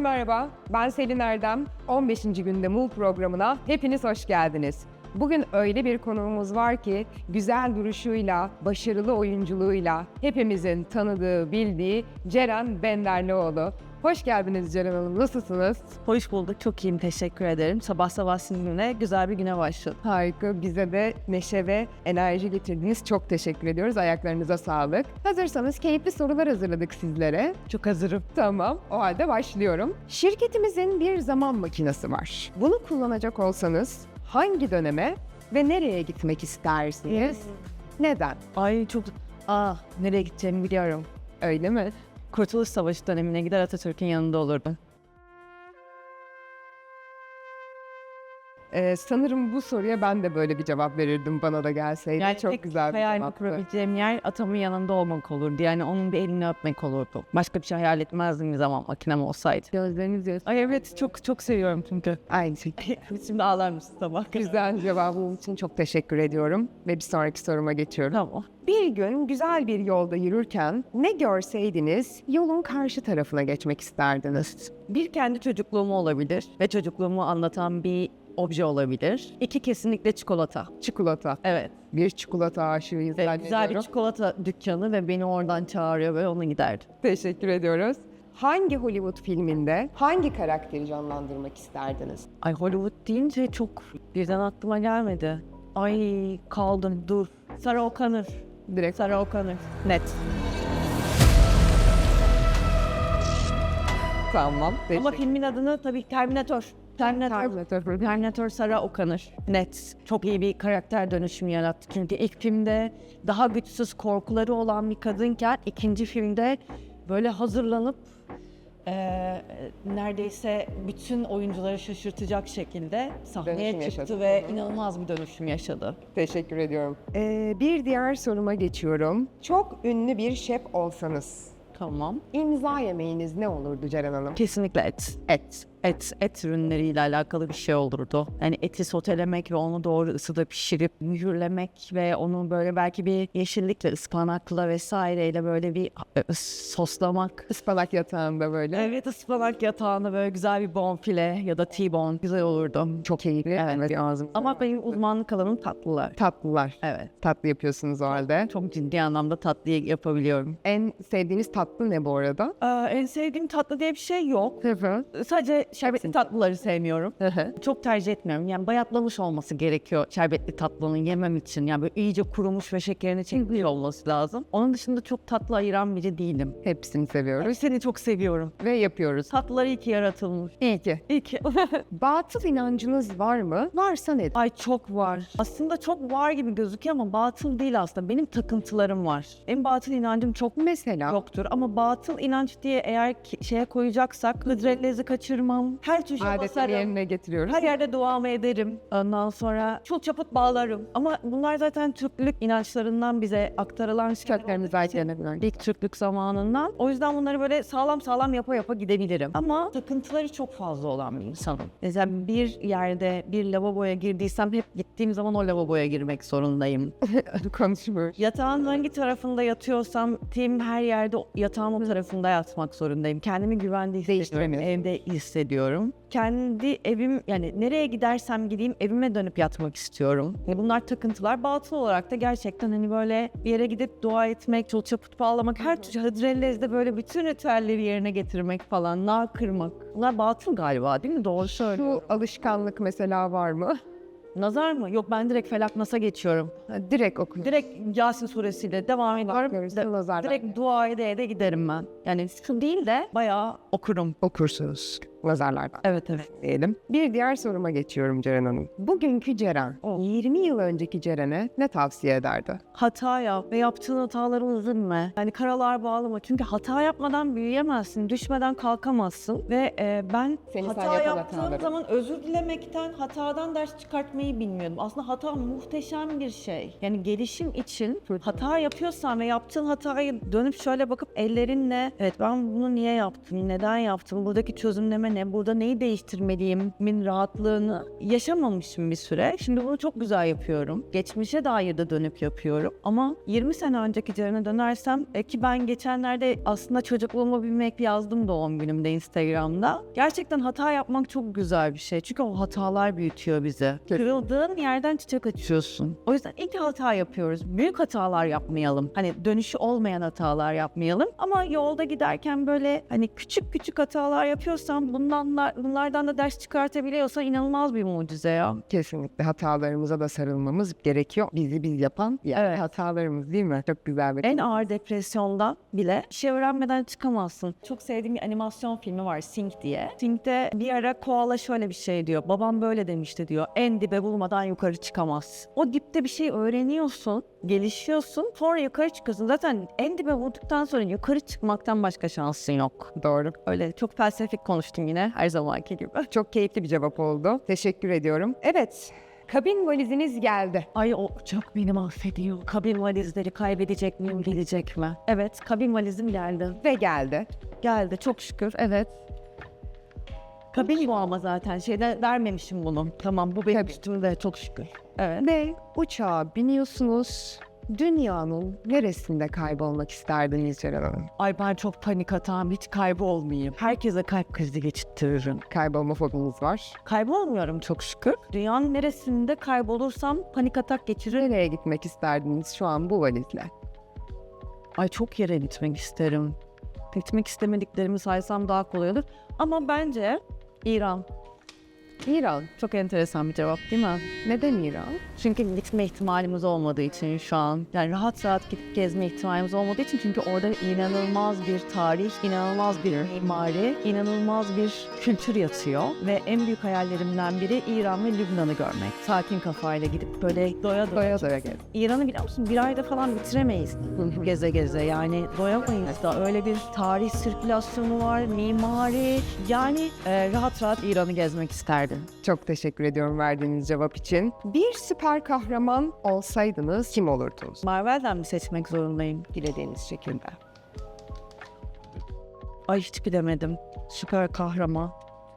Herkese merhaba. Ben Selin Erdem. 15. günde Mul programına hepiniz hoş geldiniz. Bugün öyle bir konuğumuz var ki güzel duruşuyla, başarılı oyunculuğuyla hepimizin tanıdığı, bildiği Ceren Benderlioğlu. Hoş geldiniz Ceren Hanım. Nasılsınız? Hoş bulduk. Çok iyiyim. Teşekkür ederim. Sabah sabah sizinle güzel bir güne başladık. Harika. Bize de neşe ve enerji getirdiniz. Çok teşekkür ediyoruz. Ayaklarınıza sağlık. Hazırsanız keyifli sorular hazırladık sizlere. Çok hazırım. Tamam, o halde başlıyorum. Şirketimizin bir zaman makinesi var. Bunu kullanacak olsanız hangi döneme ve nereye gitmek istersiniz? Neden? Ay çok... Aa, nereye gideceğimi biliyorum. Öyle mi? Kurtuluş Savaşı dönemine gider Atatürk'ün yanında olurdum. Ee, sanırım bu soruya ben de böyle bir cevap verirdim bana da gelseydi. Yani Çok tek güzel bir hayal cevaptı. kurabileceğim yer atamın yanında olmak olurdu. Yani onun bir elini öpmek olurdu. Başka bir şey hayal etmezdim bir zaman makinem olsaydı. Gözleriniz yaş. Ay evet çok çok seviyorum çünkü. Aynı şey. Şimdi ağlar mısın sabah? Güzel cevabım için çok teşekkür ediyorum. Ve bir sonraki soruma geçiyorum. Tamam. Bir gün güzel bir yolda yürürken ne görseydiniz yolun karşı tarafına geçmek isterdiniz. Bir kendi çocukluğumu olabilir ve çocukluğumu anlatan bir obje olabilir. İki kesinlikle çikolata. Çikolata. Evet. Bir çikolata aşığıyız Ve zannediyorum. güzel bir çikolata dükkanı ve beni oradan çağırıyor ve ona giderdim. Teşekkür ediyoruz. Hangi Hollywood filminde hangi karakteri canlandırmak isterdiniz? Ay Hollywood deyince çok birden aklıma gelmedi. Ay kaldım dur. Sarah O'Connor. Direkt Sarah O'Connor. Net. tamam. Ama Teşekkür filmin adını tabii Terminator. Terminator. Terminator. Sarah O'Connor. Net. Çok iyi bir karakter dönüşümü yarattı. Çünkü ilk filmde daha güçsüz korkuları olan bir kadınken ikinci filmde böyle hazırlanıp eee, neredeyse bütün oyuncuları şaşırtacak şekilde sahneye Dönüşüm çıktı yaşadı. ve inanılmaz bir dönüşüm yaşadı. Teşekkür ediyorum. Ee, bir diğer soruma geçiyorum. Çok ünlü bir şef olsanız Tamam. imza yemeğiniz ne olurdu Ceren Hanım? Kesinlikle et. Et. Et, et ürünleriyle alakalı bir şey olurdu. Yani eti sotelemek ve onu doğru ısıda pişirip mühürlemek ve onu böyle belki bir yeşillikle, ıspanakla vesaireyle böyle bir e, soslamak. Ispanak yatağında böyle. Evet ıspanak yatağında böyle güzel bir bonfile ya da T-bone güzel olurdu. Çok keyifli. Evet. Ağzım. Ama benim uzmanlık alanım tatlılar. Tatlılar. Evet. Tatlı yapıyorsunuz o halde. Çok ciddi anlamda tatlıyı yapabiliyorum. En sevdiğiniz tatlı ne bu arada? Aa, en sevdiğim tatlı diye bir şey yok. Hı Sadece şerbetli tatlıları sevmiyorum. hı. Çok tercih etmiyorum. Yani bayatlamış olması gerekiyor şerbetli tatlının yemem için. Yani böyle iyice kurumuş ve şekerini çekmiş olması lazım. Onun dışında çok tatlı ayıran biri değilim. Hepsini seviyoruz Seni çok seviyorum. ve yapıyoruz. Tatlılar iyi ki yaratılmış. İyi ki. İyi ki. Batıl inancınız var mı? Varsa nedir? Ay çok var. Aslında çok var gibi gözüküyor ama batıl değil aslında. Benim takıntılarım var. Benim batıl inancım çok Mesela yoktur. Ama batıl inanç diye eğer ki- şeye koyacaksak hıdrellezi kaçırmam. Her tuşa adetleri basarım. yerine getiriyoruz. Her yerde duamı ederim. Ondan sonra çul çaput bağlarım. Ama bunlar zaten Türklük inançlarından bize aktarılan. Köklerimiz ait yerine bilen. İlk Türklük zamanından. O yüzden bunları böyle sağlam sağlam yapa yapa gidebilirim. Ama takıntıları çok fazla olan bir insanım. Mesela bir yerde bir lavaboya girdiysem hep gittiğim zaman o lavaboya girmek zorundayım. Konuşmuyor. Yatağın hangi tarafında yatıyorsam tim her yerde yatağın o tarafında yatmak zorundayım. Kendimi güvende hissediyorum. Evde hissediyorum. Kendi evim yani nereye gidersem gideyim evime dönüp yatmak istiyorum. Yani bunlar takıntılar. Batıl olarak da gerçekten hani böyle bir yere gidip dua etmek, çul çaput bağlamak, her türlü hıdrellezde böyle bütün ritüelleri yerine getirmek falan, nar kırmak. Bunlar batıl galiba değil mi? Doğru söylüyorum. Şu alışkanlık mesela var mı? Nazar mı? Yok ben direkt felak nasa geçiyorum. Ha, Direkt okuyun. Direkt Yasin suresiyle devam ediyorum. Görürsün nazardan. direkt dua ede ede giderim ben. Yani şu değil de bayağı okurum. okursunuz nazarlardan Evet evet. diyelim. Bir diğer soruma geçiyorum Ceren Hanım. Bugünkü Ceren, 20 yıl önceki Ceren'e ne tavsiye ederdi? Hata yap ve yaptığın hataları üzülme. Yani karalar bağlama. Çünkü hata yapmadan büyüyemezsin. Düşmeden kalkamazsın. Ve e, ben Seni sen hata yaptığım hataları. zaman özür dilemekten, hatadan ders çıkartmayı bilmiyordum. Aslında hata muhteşem bir şey. Yani gelişim için hata yapıyorsan ve yaptığın hatayı dönüp şöyle bakıp ellerinle evet ben bunu niye yaptım, neden yaptım, buradaki çözümleme ne, burada neyi değiştirmeliyim'in rahatlığını yaşamamışım bir süre. Şimdi bunu çok güzel yapıyorum. Geçmişe dair de dönüp yapıyorum. Ama 20 sene önceki Ceren'e dönersem e, ki ben geçenlerde aslında çocukluğuma bir mektup yazdım doğum günümde Instagram'da. Gerçekten hata yapmak çok güzel bir şey. Çünkü o hatalar büyütüyor bizi. Kırıldığın yerden çiçek açıyorsun. O yüzden ilk hata yapıyoruz. Büyük hatalar yapmayalım. Hani dönüşü olmayan hatalar yapmayalım. Ama yolda giderken böyle hani küçük küçük hatalar yapıyorsan bundan da, bunlardan da ders çıkartabiliyorsan inanılmaz bir mucize ya. Kesinlikle hatalarımıza da sarılmamız gerekiyor. Bizi biz yapan yani Evet. hatalarımız değil mi? Çok güzel bir En ağır depresyondan bile bir şey öğrenmeden çıkamazsın. Çok sevdiğim bir animasyon filmi var Sing diye. Sing'de bir ara koala şöyle bir şey diyor. Babam böyle demişti diyor. En dibe bulmadan yukarı çıkamaz. O dipte bir şey öğreniyorsun, gelişiyorsun. Sonra yukarı çıkıyorsun. Zaten en dibe vurduktan sonra yukarı çıkmaktan başka şansın yok. Doğru. Öyle çok felsefik konuştum yine her zamanki gibi. Çok keyifli bir cevap oldu. Teşekkür ediyorum. Evet. Kabin valiziniz geldi. Ay o uçak beni mahvediyor. Kabin valizleri kaybedecek miyim, gelecek mi? Evet, kabin valizim geldi. Ve geldi. Geldi çok şükür evet. Kabin bu ama zaten şeyde vermemişim bunu. Tamam bu benim Tabii. üstümde çok şükür. Evet. Ve uçağa biniyorsunuz. Dünyanın neresinde kaybolmak isterdiniz Ceren Hanım? Ay ben çok panik atağım hiç kaybolmayayım. Herkese kalp krizi geçirtirim. Kaybolma fobiniz var. Kaybolmuyorum çok şükür. Dünyanın neresinde kaybolursam panik atak geçiririm. Nereye gitmek isterdiniz şu an bu valizle? Ay çok yere gitmek isterim. Gitmek istemediklerimi saysam daha kolay olur. Ama bence İran. İran. Çok enteresan bir cevap değil mi? Neden İran? Çünkü gitme ihtimalimiz olmadığı için şu an yani rahat rahat gidip gezme ihtimalimiz olmadığı için çünkü orada inanılmaz bir tarih, inanılmaz bir mimari, inanılmaz bir kültür yatıyor ve en büyük hayallerimden biri İran ve Lübnan'ı görmek. Sakin kafayla gidip böyle doya doya. Doya doya gez. İran'ı biliyor musun? Bir ayda falan bitiremeyiz geze geze yani doyamayız da öyle bir tarih sirkülasyonu var, mimari yani e, rahat rahat İran'ı gezmek isterdim. Çok teşekkür ediyorum verdiğiniz cevap için. Bir süper kahraman olsaydınız kim olurdunuz? Marvel'den mi seçmek zorundayım? Dilediğiniz şekilde. Ay hiç bilemedim. Süper kahraman.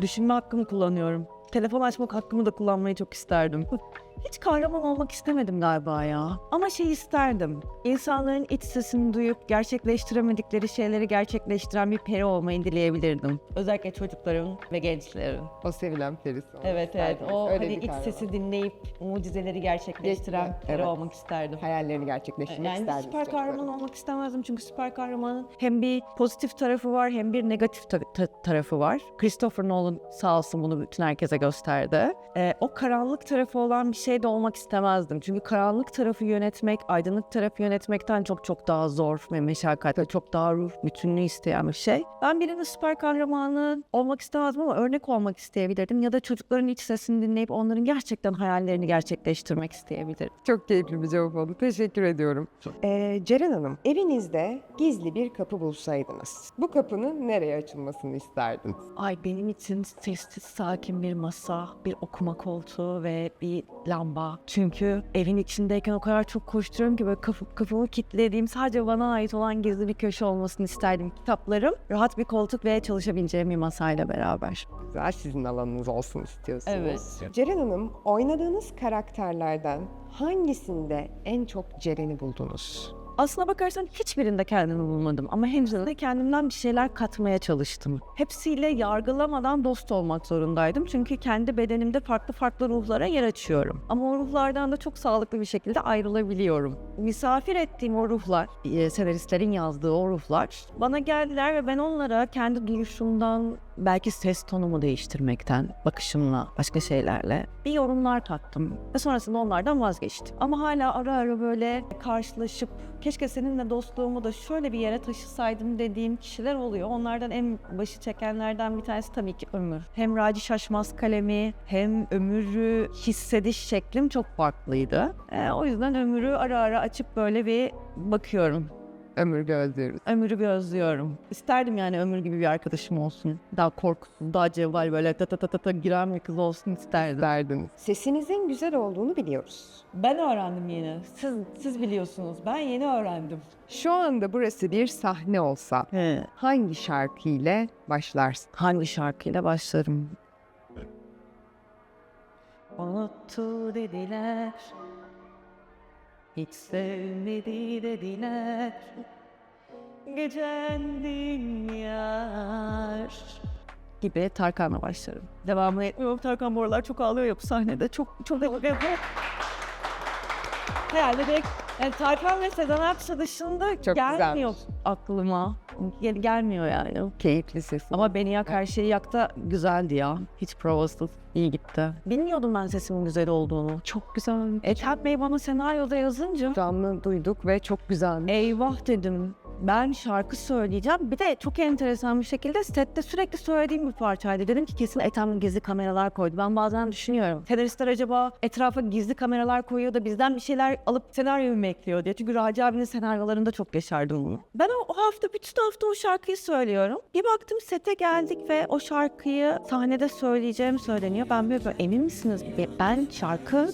Düşünme hakkımı kullanıyorum. Telefon açmak hakkımı da kullanmayı çok isterdim. Hiç kahraman olmak istemedim galiba ya. Ama şey isterdim. İnsanların iç sesini duyup gerçekleştiremedikleri şeyleri gerçekleştiren bir peri olmayı dileyebilirdim. Özellikle çocukların ve gençlerin. O sevilen perisi olmak Evet evet. isterdiniz. O Öyle hani bir iç kahraman. sesi dinleyip mucizeleri gerçekleştiren Evet, peri evet. olmak isterdim. Hayallerini gerçekleştirmek Yani isterdiniz. süper çocukların. kahraman olmak istemezdim çünkü süper kahramanın hem bir pozitif tarafı var hem bir negatif ta- ta- tarafı var. Christopher Nolan sağ olsun bunu bütün herkese gösterdi. Ee, o karanlık tarafı olan bir şey de olmak istemezdim. Çünkü karanlık tarafı yönetmek, aydınlık tarafı yönetmekten çok çok daha zor ve meşakkatli, çok daha ruh bütünlüğü isteyen bir şey. Ben birinin süper kahramanı olmak istemezdim ama örnek olmak isteyebilirdim. Ya da çocukların iç sesini dinleyip onların gerçekten hayallerini gerçekleştirmek isteyebilirdim. Çok keyifli bir cevap oldu. Teşekkür ediyorum. Ee, Ceren Hanım, evinizde gizli bir kapı bulsaydınız, bu kapının nereye açılmasını isterdiniz? Ay benim için sessiz sakin bir masa, bir okuma koltuğu ve bir lamba. Çünkü evin içindeyken o kadar çok koşturuyorum ki böyle kapı, kapımı kilitlediğim sadece bana ait olan gizli bir köşe olmasını isterdim. Kitaplarım, rahat bir koltuk ve çalışabileceğim bir masayla beraber. Güzel sizin alanınız olsun istiyorsunuz. Evet. Ceren Hanım, oynadığınız karakterlerden hangisinde en çok Ceren'i buldunuz? Aslına bakarsan hiçbirinde kendimi bulmadım ama hepsinde kendimden bir şeyler katmaya çalıştım. Hepsiyle yargılamadan dost olmak zorundaydım çünkü kendi bedenimde farklı farklı ruhlara yer açıyorum. Ama o ruhlardan da çok sağlıklı bir şekilde ayrılabiliyorum. Misafir ettiğim o ruhlar, e, senaristlerin yazdığı o ruhlar bana geldiler ve ben onlara kendi duruşumdan, belki ses tonumu değiştirmekten, bakışımla, başka şeylerle bir yorumlar taktım. Ve sonrasında onlardan vazgeçtim. Ama hala ara ara böyle karşılaşıp keşke seninle dostluğumu da şöyle bir yere taşısaydım dediğim kişiler oluyor. Onlardan en başı çekenlerden bir tanesi tabii ki Ömür. Hem Raci Şaşmaz kalemi hem Ömür'ü hissediş şeklim çok farklıydı. Ee, o yüzden Ömür'ü ara ara açıp böyle bir bakıyorum. Ömür gözlüyoruz. Ömür'ü bir özlüyorum. İsterdim yani Ömür gibi bir arkadaşım olsun. Daha korkusuz, daha cevval böyle ta ta ta ta, ta giren bir kız olsun isterdim. Derdiniz. Sesinizin güzel olduğunu biliyoruz. Ben öğrendim yeni. Siz, siz biliyorsunuz. Ben yeni öğrendim. Şu anda burası bir sahne olsa He. hangi şarkı ile başlarsın? Hangi şarkıyla başlarım? Unuttu dediler. Hiç sevmedi dediler. Gücendin yar. Gibi Tarkan'la başlarım. Devamını etmiyorum. Tarkan bu aralar çok ağlıyor ya bu sahnede. Çok çok Herhalde direkt yani Tarkan ve Sezen Aksu dışında Çok gelmiyor güzelmiş. aklıma. Gel, gelmiyor yani. Keyifli sesin. Ama beni yak her şeyi yak da güzeldi ya. Hiç provasız. iyi gitti. Bilmiyordum ben sesimin güzel olduğunu. Çok güzel. Ethem Bey bana senaryoda yazınca canlı duyduk ve çok güzel. eyvah dedim. Ben şarkı söyleyeceğim. Bir de çok enteresan bir şekilde sette sürekli söylediğim bir parçaydı. Dedim ki kesin Ethem gizli kameralar koydu. Ben bazen düşünüyorum. Senaristler acaba etrafa gizli kameralar koyuyor da bizden bir şeyler alıp senaryo mu bekliyor diye. Çünkü Raci abinin senaryolarında çok yaşardım bunu. Ben o, o hafta, bütün hafta o şarkıyı söylüyorum. Bir baktım sete geldik ve o şarkıyı sahnede söyleyeceğim söyleniyor. Ben böyle, böyle, emin misiniz? Be- Ben şarkı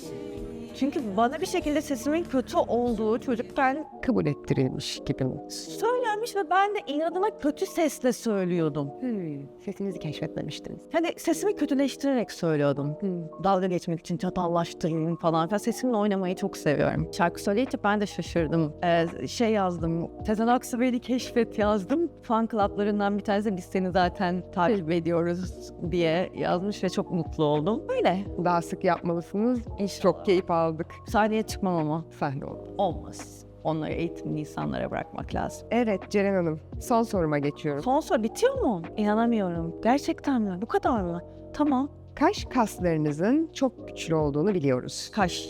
çünkü bana bir şekilde sesimin kötü olduğu çocukken Kabul ettirilmiş gibi mi? söylenmiş ve ben de inadına kötü sesle söylüyordum. Hmm, sesinizi keşfetmemiştiniz. Hani sesimi kötüleştirerek söylüyordum. Hmm. Dalga geçmek için çatallaştırayım falan. Ben sesimle oynamayı çok seviyorum. Şarkı söyleyince ben de şaşırdım. Ee, şey yazdım. Sezen Aksu beni keşfet yazdım. Fan club'larından bir tanesi biz seni zaten takip ediyoruz diye yazmış ve çok mutlu oldum. Böyle. Daha sık yapmalısınız. Çok keyif aldık. Sahneye çıkmam ama Sahne oldu. olmaz. Onları eğitimli insanlara bırakmak lazım. Evet Ceren Hanım. Son soruma geçiyorum. Son soru bitiyor mu? İnanamıyorum. Gerçekten mi? Bu kadar mı? Tamam. Kaş kaslarınızın çok güçlü olduğunu biliyoruz. Kaş.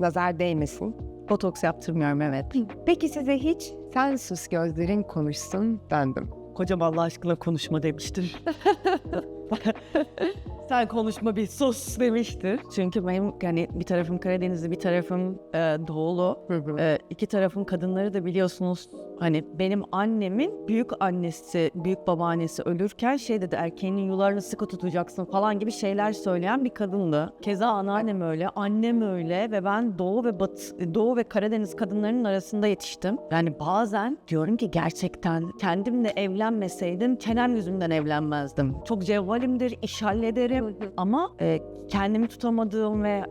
Nazar değmesin. Botoks yaptırmıyorum evet. Peki size hiç sen sus gözlerin konuşsun dendim. Kocam Allah aşkına konuşma demiştir. Sen konuşma bir sus demiştir. Çünkü benim yani bir tarafım Karadenizli bir tarafım e, Doğulu. E, iki tarafın kadınları da biliyorsunuz hani benim annemin büyük annesi, büyük babaannesi ölürken şey dedi erkeğinin yularını sıkı tutacaksın falan gibi şeyler söyleyen bir kadındı. Keza anneannem öyle, annem öyle ve ben Doğu ve Batı, Doğu ve Karadeniz kadınlarının arasında yetiştim. Yani bazen diyorum ki gerçekten kendimle evlenmeseydim çenem yüzünden evlenmezdim. Çok cevvalimdir, iş hallederim ama e, kendimi tutamadığım ve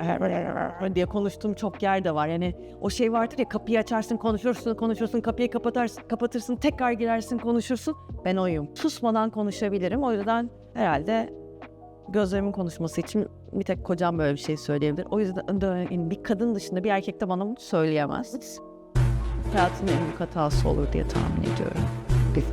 diye konuştuğum çok yer de var. Yani o şey vardır ya kapıyı açarsın konuşursun konuşursun kapıyı kapatarsın kapatırsın tekrar girersin konuşursun. Ben oyum. Susmadan konuşabilirim. O yüzden herhalde gözlerimin konuşması için bir tek kocam böyle bir şey söyleyebilir. O yüzden de bir kadın dışında bir erkek de bana bunu söyleyemez. Hayatımın en büyük hatası olur diye tahmin ediyorum.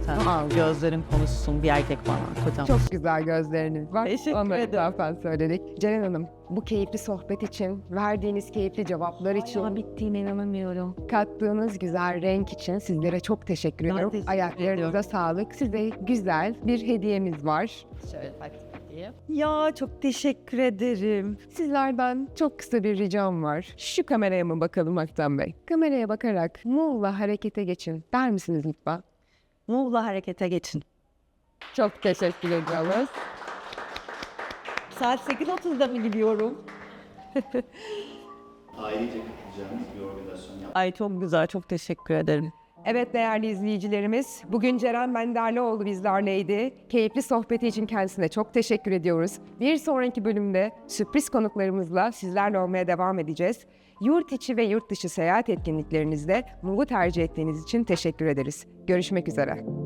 Sen al gözlerin konuşsun bir erkek bana kocam. Çok güzel gözleriniz var. Teşekkür Onu ederim. zaten söyledik. Ceren Hanım, bu keyifli sohbet için, verdiğiniz keyifli cevaplar için, Hala bittiğine inanamıyorum. kattığınız güzel renk için sizlere çok teşekkür Ben ediyorum. teşekkür Ayaklarınıza ediyorum. sağlık. Size güzel bir hediyemiz var. Şöyle Ya çok teşekkür ederim. Sizlerden çok kısa bir ricam var. Şu kameraya mı bakalım Aktan Bey? Kameraya bakarak Muğla harekete geçin der misiniz lütfen? Muğla harekete geçin. Çok teşekkür ediyoruz. Saat 8.30'da mı gidiyorum? ailece katılacağımız bir organizasyon yaptık. Ay çok güzel, çok teşekkür ederim. Evet değerli izleyicilerimiz, bugün Ceren Benderlioğlu bizlerleydi. Keyifli sohbeti için kendisine çok teşekkür ediyoruz. Bir sonraki bölümde sürpriz konuklarımızla sizlerle olmaya devam edeceğiz. Yurt içi ve yurt dışı seyahat etkinliklerinizde Muğ'u tercih ettiğiniz için teşekkür ederiz. Görüşmek üzere.